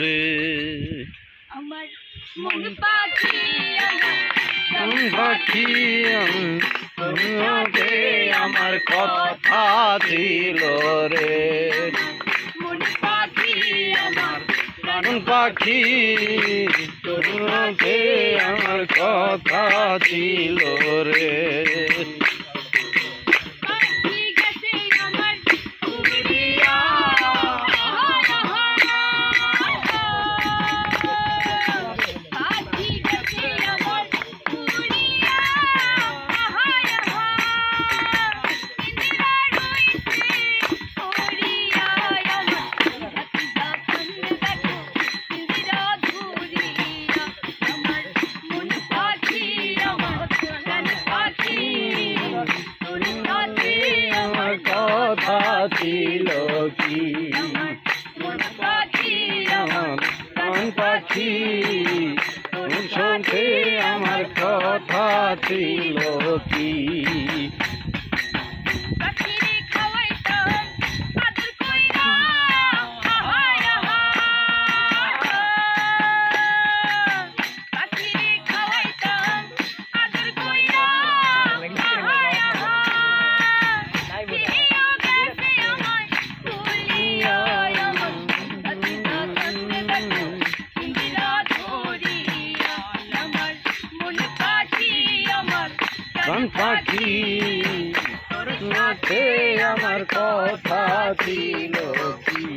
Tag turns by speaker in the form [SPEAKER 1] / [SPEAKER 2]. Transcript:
[SPEAKER 1] রে
[SPEAKER 2] আমার পাখি
[SPEAKER 1] পাখি আমার কথা ছিল রে।
[SPEAKER 2] পাখি আমার
[SPEAKER 1] মন আমার কথা ছিল রে। কথা ছিল কি? প্রাণ পাখি সঙ্গে আমার কথা ছিল কি?
[SPEAKER 2] পান পাখি।
[SPEAKER 1] নাচে আমার কথা দিল কি?